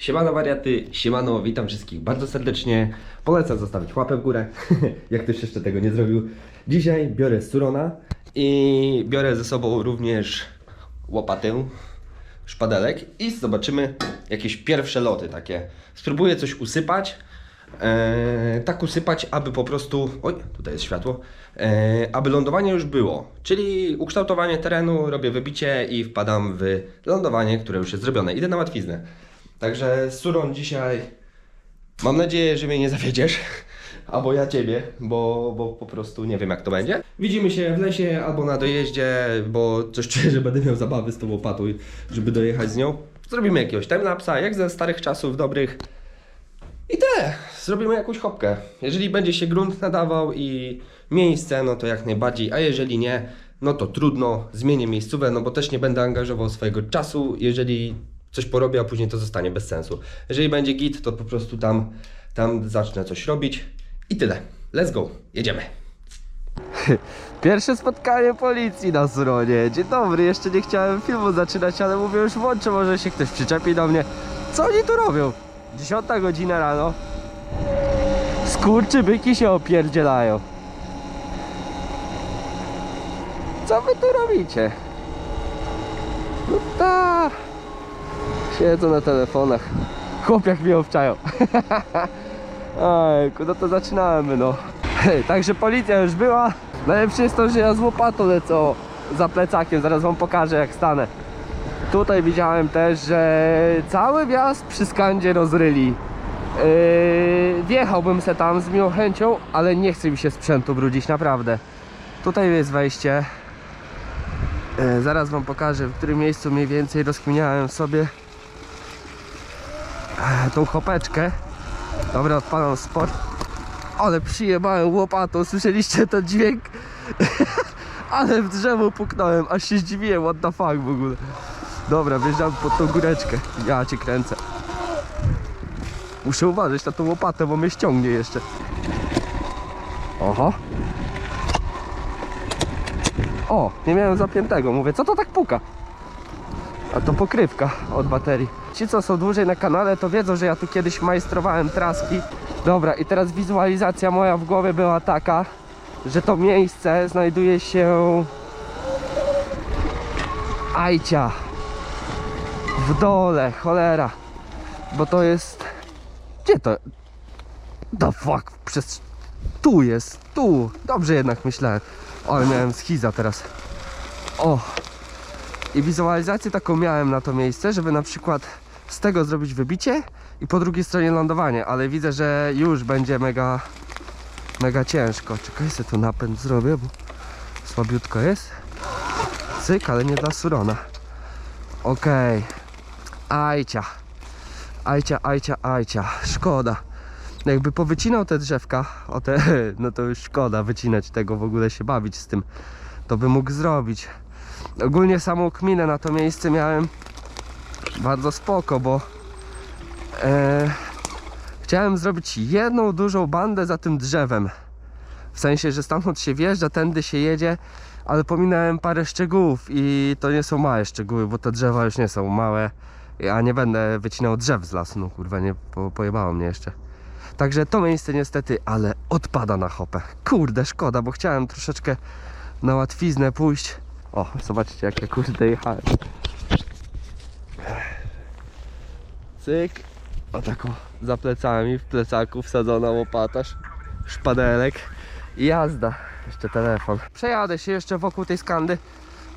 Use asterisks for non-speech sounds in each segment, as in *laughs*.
Siemano wariaty, siemano, witam wszystkich bardzo serdecznie. Polecam zostawić łapę w górę, *laughs* jak ktoś jeszcze tego nie zrobił. Dzisiaj biorę surona i biorę ze sobą również łopatę, szpadelek i zobaczymy jakieś pierwsze loty takie. Spróbuję coś usypać, e, tak usypać, aby po prostu, oj, tutaj jest światło, e, aby lądowanie już było. Czyli ukształtowanie terenu, robię wybicie i wpadam w lądowanie, które już jest zrobione. Idę na łatwiznę. Także Suron dzisiaj mam nadzieję, że mnie nie zawiedziesz. *laughs* Albo ja ciebie, bo, bo po prostu nie wiem jak to będzie. Widzimy się w lesie albo na dojeździe, bo coś czuję, że będę miał zabawy z tą łopatą, żeby dojechać z nią. Zrobimy jakiegoś timelapsa, jak ze starych czasów dobrych. I tyle. Zrobimy jakąś hopkę. Jeżeli będzie się grunt nadawał i miejsce, no to jak najbardziej, a jeżeli nie, no to trudno, zmienię miejscówę, no bo też nie będę angażował swojego czasu, jeżeli coś porobię, a później to zostanie bez sensu. Jeżeli będzie git, to po prostu tam, tam zacznę coś robić i tyle. Let's go, jedziemy. *laughs* Pierwsze spotkanie policji na Suronie. Dzień dobry, jeszcze nie chciałem filmu zaczynać, ale mówię już włączę, może się ktoś przyczepi do mnie. Co oni tu robią? 10 godzina rano. Skurczy byki się opierdzielają. Co wy tu robicie? No ta. Siedzą na telefonach. Chłopiak mnie obczają. *laughs* Ojku, no to zaczynamy no. Także policja już była. Najlepsze jest to, że ja z łopatą lecę za plecakiem, zaraz wam pokażę jak stanę. Tutaj widziałem też, że cały wjazd przy skandzie rozryli. Yy, wjechałbym se tam z miłą chęcią, ale nie chce mi się sprzętu brudzić, naprawdę. Tutaj jest wejście. Yy, zaraz wam pokażę, w którym miejscu mniej więcej rozkminiałem sobie tą chopeczkę. Dobra, odpalam sport. Ale przyjebałem łopatą, słyszeliście ten dźwięk? *laughs* Ale w drzewo puknąłem, aż się zdziwiłem, what the fuck w ogóle. Dobra, wjeżdżam pod tą góreczkę. Ja cię kręcę. Muszę uważać na tą łopatę, bo mnie ściągnie jeszcze. Oho. O, nie miałem zapiętego. Mówię, co to tak puka? A to pokrywka od baterii. Ci, co są dłużej na kanale, to wiedzą, że ja tu kiedyś majstrowałem traski. Dobra, i teraz wizualizacja moja w głowie była taka, że to miejsce znajduje się... Ajcia. W dole, cholera. Bo to jest... Gdzie to? The fuck? Przez... Tu jest, tu. Dobrze jednak myślałem. O, miałem schiza teraz. O, i wizualizację taką miałem na to miejsce, żeby na przykład z tego zrobić wybicie i po drugiej stronie lądowanie, ale widzę, że już będzie mega mega ciężko. Czekaj, sobie tu napęd zrobię, bo słabiutko jest. Cyk, ale nie dla surona. Okej. Ajcia. Ajcia, ajcia, ajcia. Szkoda. Jakby powycinał te drzewka, o te, *laughs* no to już szkoda wycinać tego, w ogóle się bawić z tym. To by mógł zrobić. Ogólnie samą kminę na to miejsce miałem bardzo spoko, bo e, chciałem zrobić jedną dużą bandę za tym drzewem. W sensie, że stamtąd się wjeżdża, tędy się jedzie, ale pominąłem parę szczegółów i to nie są małe szczegóły, bo te drzewa już nie są małe. Ja nie będę wycinał drzew z lasu, no kurwa, nie po, pojebało mnie jeszcze. Także to miejsce niestety, ale odpada na hopę. Kurde, szkoda, bo chciałem troszeczkę na łatwiznę pójść. O, zobaczcie jak ja kurde jechałem. Cyk. O tako za plecami, w plecaku wsadzona łopata, sz- szpadelek i jazda. Jeszcze telefon. Przejadę się jeszcze wokół tej skandy.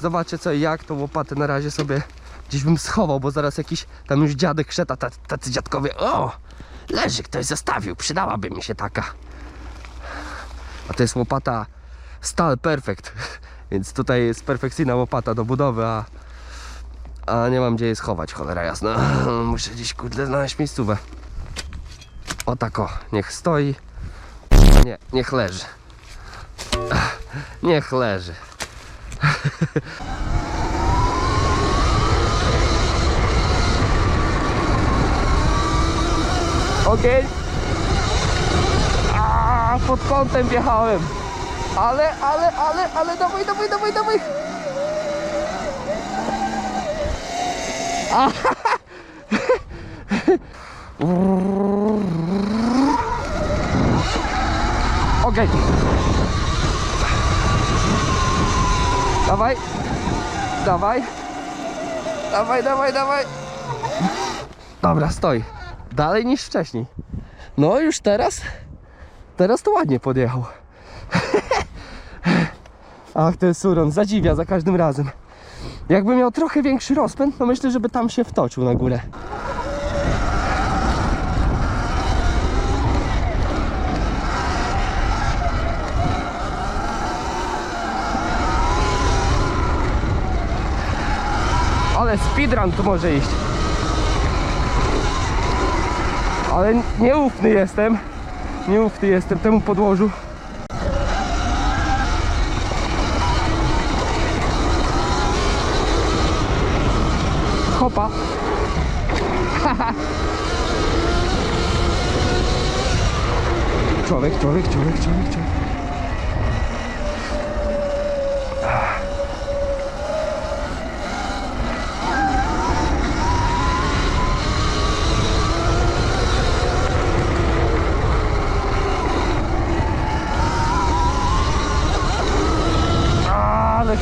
Zobaczę co i jak. Tą łopatę na razie sobie gdzieś bym schował, bo zaraz jakiś tam już dziadek szeta, tacy, tacy dziadkowie. O! Leży, ktoś zostawił, przydałaby mi się taka. A to jest łopata Stal Perfect. Więc tutaj jest perfekcyjna łopata do budowy, a, a nie mam gdzie je schować, cholera jasna. *clears throat* Muszę gdzieś kurde znaleźć miejscówę. O tak o, niech stoi. Nie, niech leży. Niech leży. *laughs* Okej. A pod kątem wjechałem. Ale, ale, ale, ale, dawaj, dawaj, dawaj, dawaj. Okej. Dawaj. Dawaj. Dawaj, dawaj, dawaj. Dobra, stoi. Dalej niż wcześniej. No już teraz. Teraz to ładnie podjechał. Ach, ten Suron zadziwia za każdym razem. Jakby miał trochę większy rozpęd, to myślę, żeby tam się wtoczył na górę. Ale speedrun tu może iść. Ale nieufny jestem. Nieufny jestem temu podłożu. Hopa. człowiek, człowiek, człowiek, człowiek, człowiek.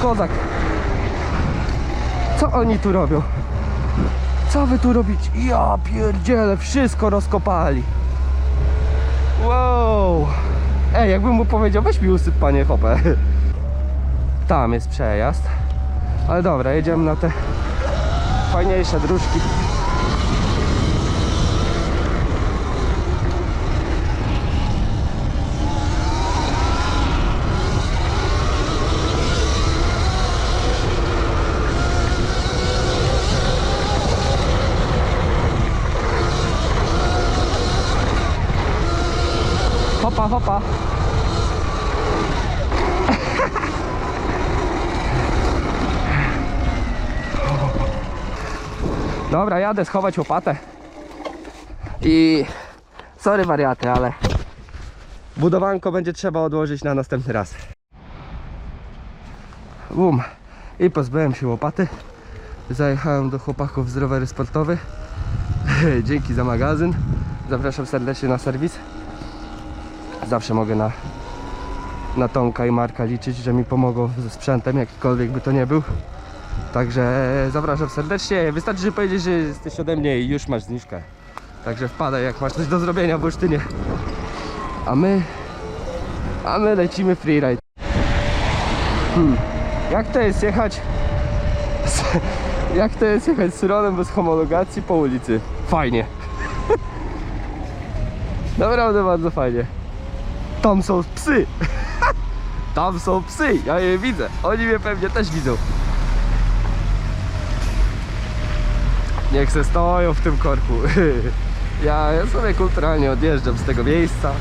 Kozak. Co oni tu robią? Co wy tu robicie? Ja pierdzielę, wszystko rozkopali. Wow. Ej, jakbym mu powiedział, weź mi usyp panie hopę. Tam jest przejazd. Ale dobra, jedziemy na te fajniejsze dróżki. Hopa, hopa. Dobra, jadę schować łopatę. I sorry wariaty, ale budowanko będzie trzeba odłożyć na następny raz. Bum. I pozbyłem się łopaty. Zajechałem do chłopaków z rowery sportowy. *laughs* Dzięki za magazyn. Zapraszam serdecznie na serwis zawsze mogę na, na Tomka i Marka liczyć, że mi pomogą ze sprzętem, jakikolwiek by to nie był. Także zapraszam serdecznie. Wystarczy, że powiedzieć, że jesteś ode mnie i już masz zniżkę. Także wpadaj, jak masz coś do zrobienia w Olsztynie. A my... A my lecimy freeride. Hmm. Jak to jest jechać... Z, *laughs* jak to jest jechać z Suronem bez homologacji po ulicy? Fajnie. *laughs* Naprawdę bardzo fajnie. Tam są psy. *laughs* Tam są psy. Ja je widzę. Oni mnie pewnie też widzą. Niech se stoją w tym korku. *laughs* Ja, ja sobie kulturalnie odjeżdżam z tego miejsca.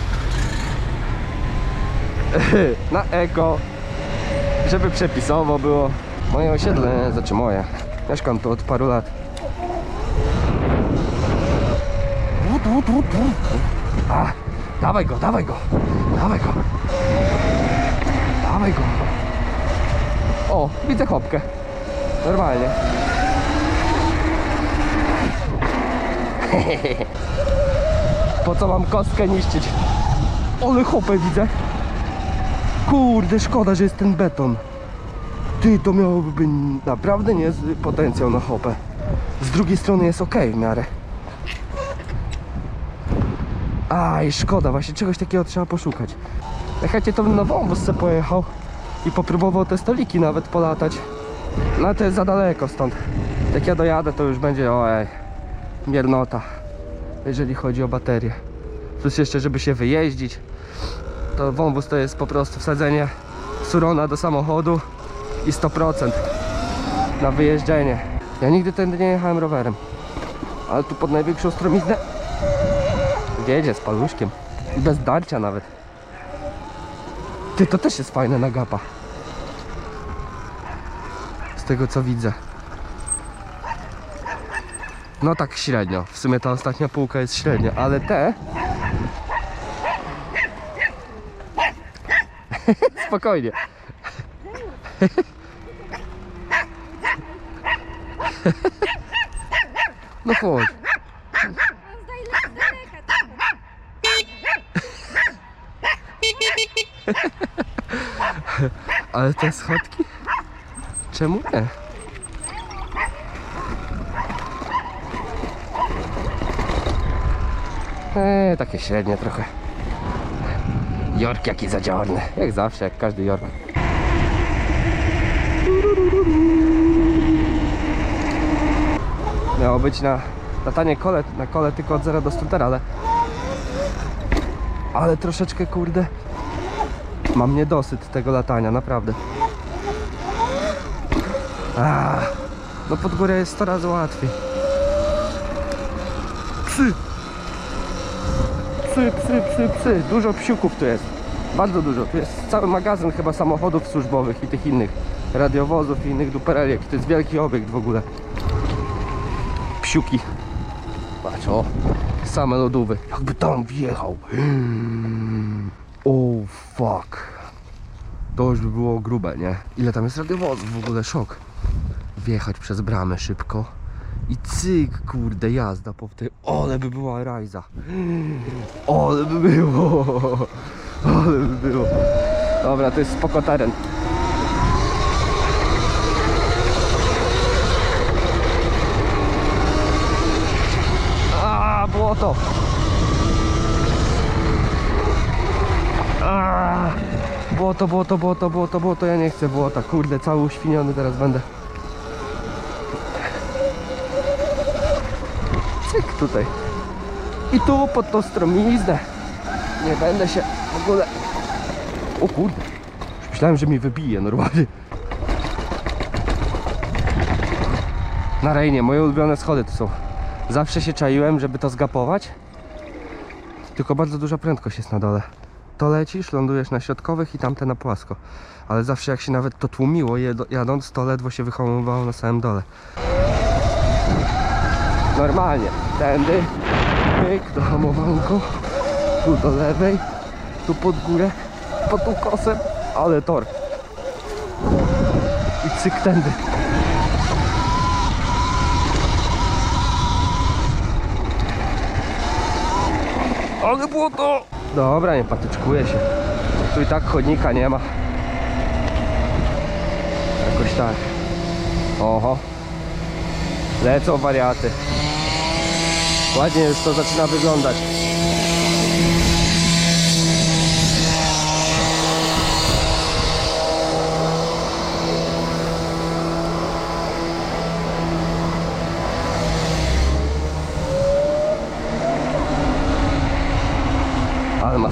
*laughs* Na eko. Żeby przepisowo było. Moje osiedle, znaczy moje. Mieszkam tu od paru lat. Wut, dawaj go, dawaj go, dawaj go. Dawaj go. O, widzę chopkę. Normalnie. *laughs* Po co mam kostkę niszczyć? Ale hopę widzę. Kurde, szkoda, że jest ten beton. Ty, to miałoby naprawdę niezły potencjał na hopę. Z drugiej strony jest ok w miarę. Aj, szkoda, właśnie czegoś takiego trzeba poszukać. Chętnie to bym na wąwóz pojechał i popróbował te stoliki nawet polatać. No to jest za daleko stąd. Jak ja dojadę, to już będzie, ojej, miernota, jeżeli chodzi o baterię. Plus jeszcze, żeby się wyjeździć, to wąwóz to jest po prostu wsadzenie surona do samochodu i 100% na wyjeżdżenie. Ja nigdy tędy nie jechałem rowerem, ale tu pod największą stromiznę Jedzie z paluszkiem. Bez darcia nawet. Ty, to też jest fajne na gapa. Z tego co widzę. No tak średnio. W sumie ta ostatnia półka jest średnia, ale te... *laughs* Spokojnie. *laughs* No chodź. Ale te schodki? Czemu nie? Eee, takie średnie trochę. Jork jaki zadziorny. Jak zawsze, jak każdy Jork. Miało być na latanie kole, na kole tylko od 0 do 100 ale ale troszeczkę kurde mam niedosyt tego latania, naprawdę. A, no pod górę jest 100 razy łatwiej. Psy! Psy, psy, psy, psy. Dużo psiuków tu jest. Bardzo dużo. Tu jest cały magazyn chyba samochodów służbowych i tych innych radiowozów i innych dupereliek. To jest wielki obiekt w ogóle. Psiuki. Patrz, o. Same lodówy. Jakby tam wjechał. O, fuck. To już by było grube, nie? Ile tam jest radiowozów w ogóle? Szok. Wjechać przez bramę szybko. I cyk, kurde, jazda po tej. Ole by była rajza. Ole by było. Ole by było. Dobra, to jest spoko teren. A, błoto. A, błoto, błoto, błoto, błoto, błoto. Ja nie chcę błota. Kurde, cały uświniony teraz będę. Cyk tutaj. I tu pod tą stromiznę. Nie będę się w ogóle... O kurde. Już myślałem, że mi wybije normalnie. Na rejnie, moje ulubione schody to są. Zawsze się czaiłem, żeby to zgapować. Tylko bardzo duża prędkość jest na dole. To lecisz, lądujesz na środkowych i tamte na płasko. Ale zawsze jak się nawet to tłumiło jadąc, to ledwo się wyhamowywało na samym dole. Normalnie. Tędy. Pyk, do hamowanko. Tu do lewej. Tu pod górę. Pod ukosem. Ale tor. I cyk tędy. Ale było to! Dobra, nie patyczkuję się. Tu i tak chodnika nie ma. Jakoś tak. Oho. Lecą wariaty. Ładnie już to zaczyna wyglądać.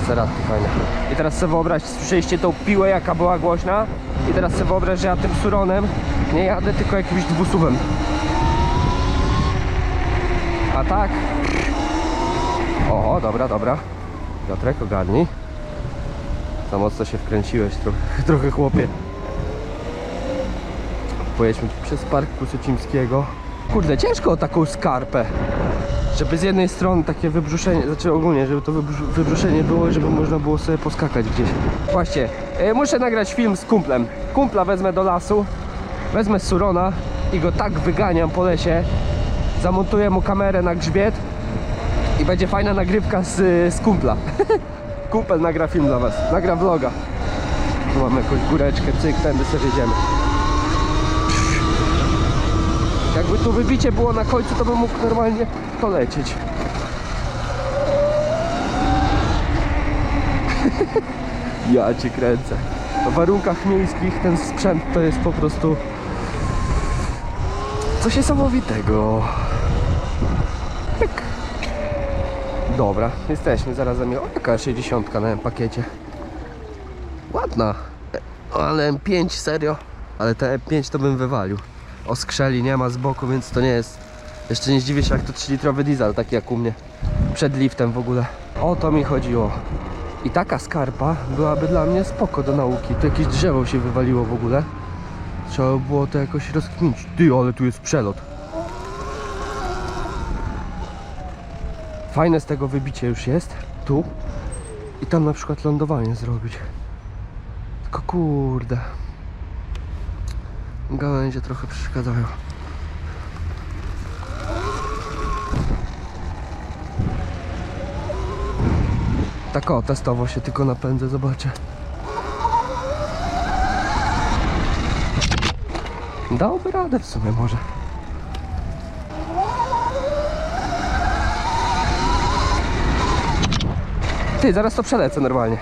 Fajne. I teraz sobie wyobraź, słyszeliście tą piłę jaka była głośna? I teraz sobie wyobraź, że ja tym Suronem nie jadę, tylko jakimś dwusuwem. A tak. Oho, dobra, dobra. Piotrek, ogarnij. Za mocno się wkręciłeś trochę, *laughs* trochę chłopie. Pojedźmy przez Park Piłsudczymskiego. Kurde, ciężko o taką skarpę. Żeby z jednej strony takie wybrzuszenie, znaczy ogólnie, żeby to wybrzu- wybrzuszenie było, żeby można było sobie poskakać gdzieś. Właśnie, e, muszę nagrać film z kumplem. Kumpla wezmę do lasu, wezmę Surona i go tak wyganiam po lesie, zamontuję mu kamerę na grzbiet i będzie fajna nagrywka z, z kumpla. *laughs* Kumpel nagra film dla was, nagra vloga. Tu mamy jakąś góreczkę, cyk, tędy sobie jedziemy. Jakby tu wybicie było na końcu, to bym mógł normalnie polecieć. *laughs* ja cię kręcę. W warunkach miejskich ten sprzęt to jest po prostu coś niesamowitego. Pyk. Dobra, jesteśmy zaraz za mnie. O, jaka 60 na pakiecie. Ładna. E, Ale M5 serio. Ale te M5 to bym wywalił. Oskrzeli nie ma z boku, więc to nie jest. Jeszcze nie zdziwię się jak to 3-litrowy diesel, taki jak u mnie. Przed liftem w ogóle. O to mi chodziło. I taka skarpa byłaby dla mnie spoko do nauki. Tu jakieś drzewo się wywaliło w ogóle. Trzeba by było to jakoś rozkminić. Ty, ale tu jest przelot. Fajne z tego wybicie już jest. Tu. I tam na przykład lądowanie zrobić. Tylko kurde. Gałęzie trochę przeszkadzają. Tak o, testowo się tylko napędzę, zobaczę. Dałby radę w sumie może. Ty, zaraz to przelecę normalnie.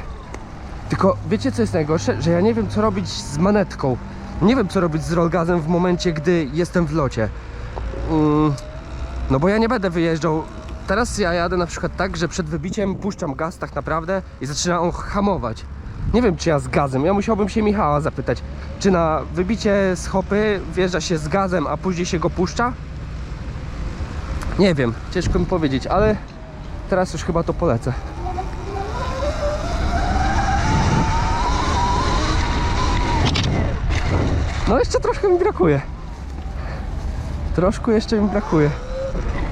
Tylko wiecie co jest najgorsze? Że ja nie wiem co robić z manetką. Nie wiem co robić z rollgazem w momencie, gdy jestem w locie. Mm, no bo ja nie będę wyjeżdżał. Teraz ja jadę na przykład tak, że przed wybiciem puszczam gaz tak naprawdę i zaczyna on hamować. Nie wiem czy ja z gazem, ja musiałbym się Michała zapytać, czy na wybicie z hopy wjeżdża się z gazem, a później się go puszcza? Nie wiem, ciężko mi powiedzieć, ale teraz już chyba to polecę. No jeszcze troszkę mi brakuje. Troszkę jeszcze mi brakuje.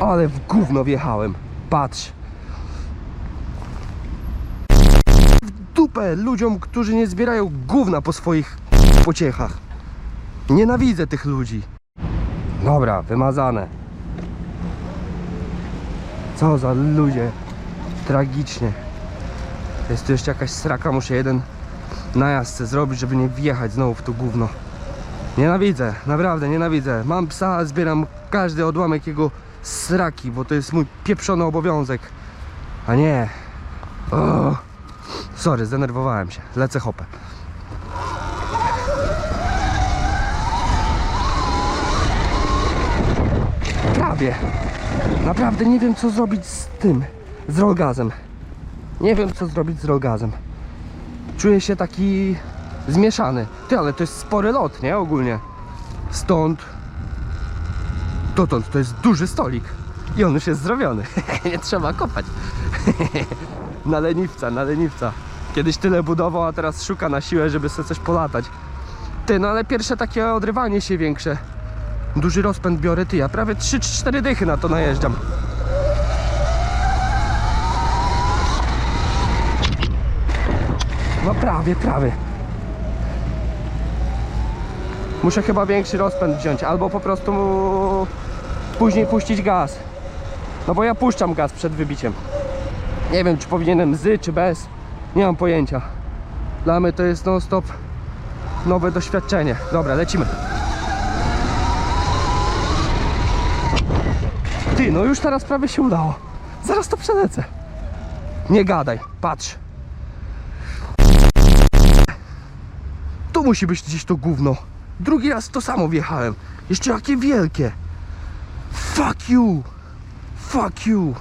Ale w gówno wjechałem. Patrz. W dupę ludziom, którzy nie zbierają gówna po swoich pociechach. Nienawidzę tych ludzi. Dobra, wymazane. Co za ludzie. Tragicznie. Jest tu jeszcze jakaś sraka, muszę jeden najazd zrobić, żeby nie wjechać znowu w to gówno. Nienawidzę, naprawdę nienawidzę. Mam psa, zbieram każdy odłamek jego sraki, bo to jest mój pieprzony obowiązek. A nie. O. Sorry, zdenerwowałem się. Lecę hopę. Prawie. Naprawdę nie wiem co zrobić z tym. Z rollgazem. Nie wiem co zrobić z rollgazem. Czuję się taki zmieszany. Ty, ale to jest spory lot, nie? Ogólnie. Stąd dotąd to jest duży stolik. I on już jest zrobiony. *laughs* nie trzeba kopać. *laughs* na leniwca, na leniwca. Kiedyś tyle budował, a teraz szuka na siłę, żeby sobie coś polatać. Ty, no ale pierwsze takie odrywanie się większe. Duży rozpęd biorę, ty, ja prawie 3-4 dychy na to najeżdżam. No prawie, prawie. Muszę chyba większy rozpęd wziąć, albo po prostu później puścić gaz. No bo ja puszczam gaz przed wybiciem. Nie wiem, czy powinienem z, czy bez. Nie mam pojęcia. Dla mnie to jest non stop nowe doświadczenie. Dobra, lecimy. Ty, no już teraz prawie się udało. Zaraz to przelecę. Nie gadaj, patrz. Tu musi być gdzieś to gówno. Drugi raz to samo wjechałem. Jeszcze jakie wielkie. Fuck you. Fuck you.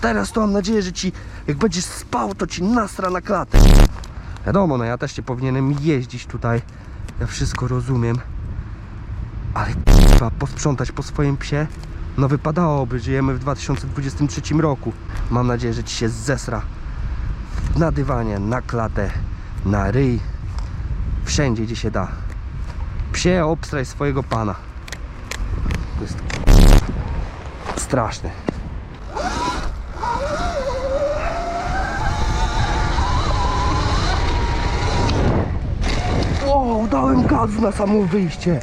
Teraz to mam nadzieję, że ci, jak będziesz spał, to ci nasra na klatę. Wiadomo, no ja też nie powinienem jeździć tutaj. Ja wszystko rozumiem. Ale kurwa, posprzątać po swoim psie? No wypadałoby, żyjemy w 2023 roku. Mam nadzieję, że ci się zesra. Na dywanie, na klatę, na ryj. Wszędzie, gdzie się da. Psie, obstraj swojego pana. To jest straszne. Wow, dałem gazu na samo wyjście.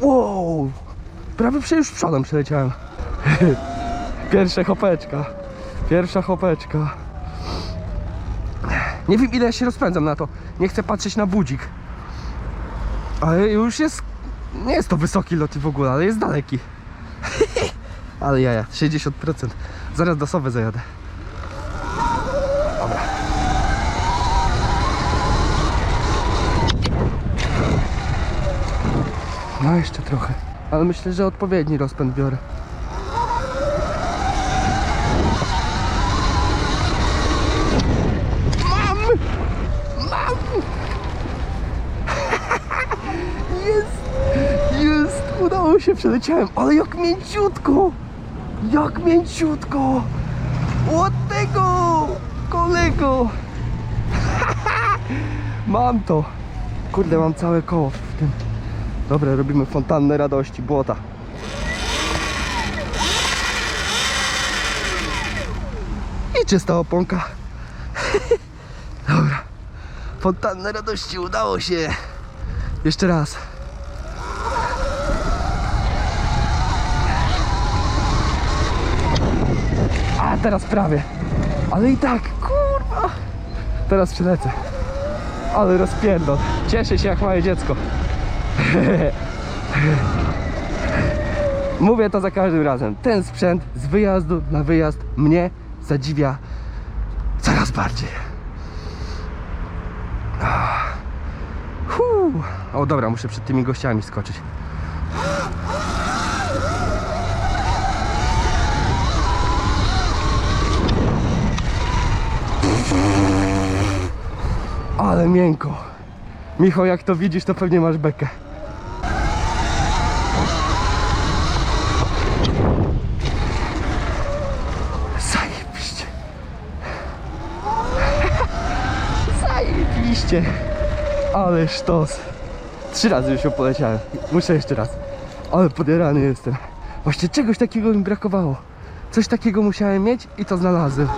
Wow, prawie już przodem przeleciałem. *laughs* Pierwsza hopeczka. Pierwsza hopeczka. Nie wiem ile się rozpędzam na to. Nie chcę patrzeć na budzik. Ale już jest. Nie jest to wysoki lot w ogóle, ale jest daleki. *laughs* ale jaja, 60%. Zaraz do Sowy zajadę. Dobra. No jeszcze trochę. Ale myślę, że odpowiedni rozpęd biorę. Mam! Mam! Jest! Jest! Udało się, przeleciałem. Ale jak mięciutko! Jak mięciutko! Od tego! Kolego! *laughs* Mam to! Kurde, mam całe koło w tym. Dobra, robimy fontannę radości, błota. I czysta oponka. *laughs* Dobra. Fontannę radości udało się. Jeszcze raz. Teraz prawie. Ale i tak, kurwa. Teraz przylecę. Ale rozpierdol. Cieszę się jak małe dziecko. *laughs* Mówię to za każdym razem. Ten sprzęt z wyjazdu na wyjazd mnie zadziwia coraz bardziej. O dobra, muszę przed tymi gościami skoczyć. Ale miękko. Michał, jak to widzisz, to pewnie masz bekę. Zajebiście. Zajebiście. Ale sztos. Trzy razy już ją poleciałem. Muszę jeszcze raz. Ale podjarany jestem. Właśnie czegoś takiego mi brakowało. Coś takiego musiałem mieć i to znalazłem.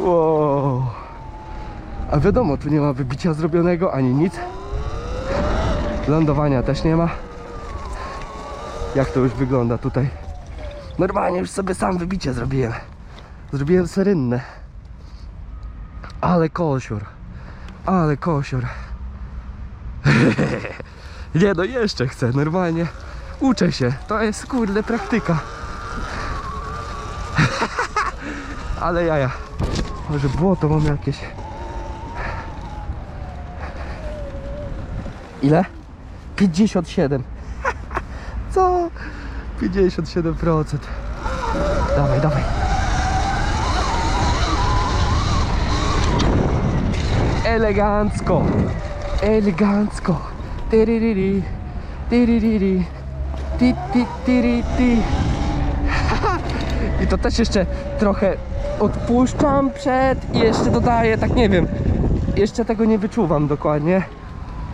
Wow. A wiadomo, tu nie ma wybicia zrobionego ani nic. Lądowania też nie ma. Jak to już wygląda tutaj? Normalnie już sobie sam wybicie zrobiłem. Zrobiłem serynne. Ale kosior. Ale kosior. *laughs* nie no, jeszcze chcę, normalnie. Uczę się. To jest kurde praktyka. Ale jaja. Może błoto mam jakieś. Ile? 57. *laughs* Co? 57%. Dawaj, dawaj. Elegancko. Elegancko. Tyryriri. Tyryriri. Ti, ti, tyry, ti. I to też jeszcze trochę odpuszczam przed i jeszcze dodaję, tak nie wiem. Jeszcze tego nie wyczuwam dokładnie.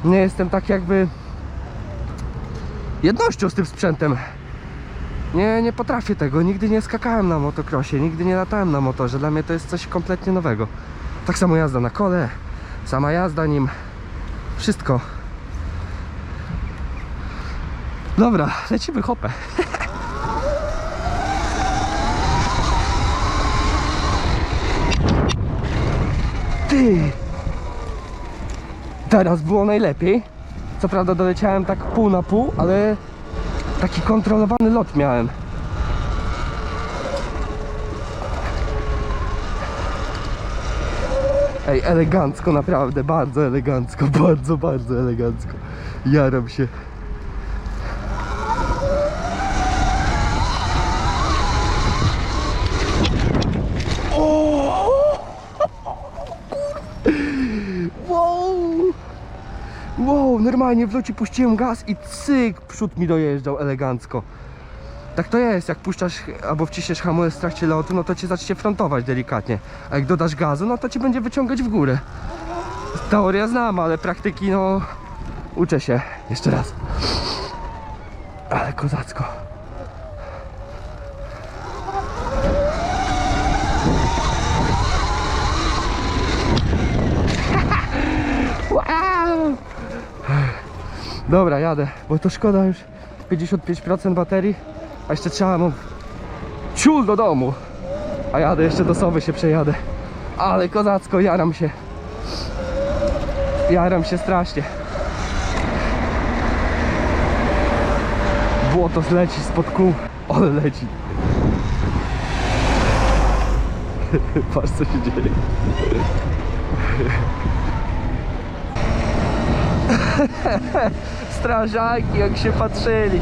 Nie jestem tak jakby jednością z tym sprzętem. Nie, nie potrafię tego. Nigdy nie skakałem na motocrossie, nigdy nie latałem na motorze. Dla mnie to jest coś kompletnie nowego. Tak samo jazda na kole, sama jazda nim. Wszystko. Dobra, lecimy hopę. *laughs* Teraz było najlepiej. Co prawda doleciałem tak pół na pół, ale taki kontrolowany lot miałem. Ej, elegancko naprawdę, bardzo elegancko, *laughs* bardzo, bardzo elegancko. Jaram się. Wow! Wow, normalnie w locie puściłem gaz i cyk, przód mi dojeżdżał elegancko. Tak to jest, jak puszczasz albo wciśniesz hamulec w trakcie lotu, no to cię zacznie frontować delikatnie. A jak dodasz gazu, no to cię będzie wyciągać w górę. Teoria znam, ale praktyki no... Uczę się. Jeszcze raz. Ale kozacko. Wow! Dobra, jadę, bo to szkoda już 55% baterii, a jeszcze trzeba mam ciul do domu. A jadę jeszcze do Sowy się przejadę. Ale kozacko, jaram się. Jaram się strasznie. Błoto zleci spod kół, ale leci. *laughs* Patrz co się dzieje. *laughs* Strażaki jak się patrzyli.